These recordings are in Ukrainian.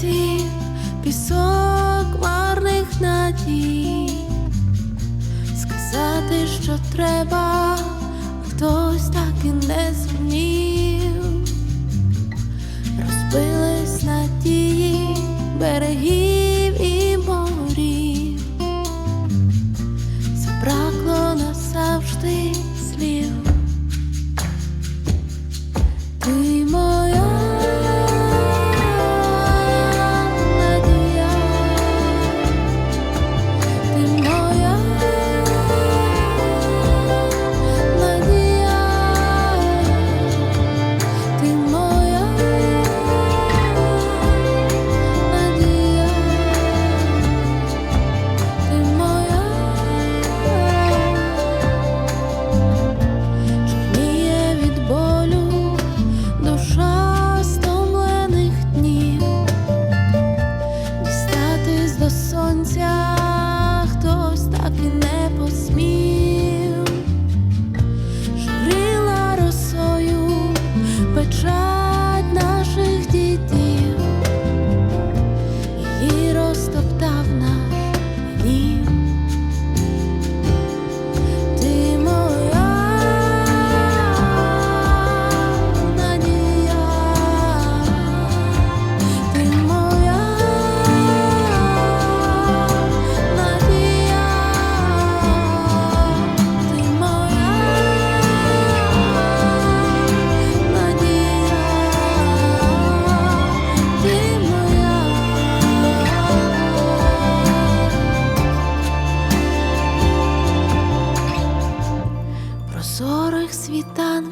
серці пісок марних надій, сказати, що треба, хтось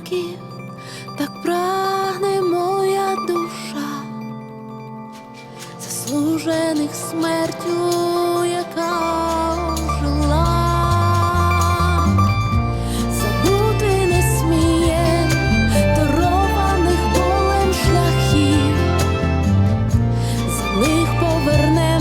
років, так прагне моя душа, заслужених смертю, яка жила, забути не сміє дарованих болем шляхів, за них поверне.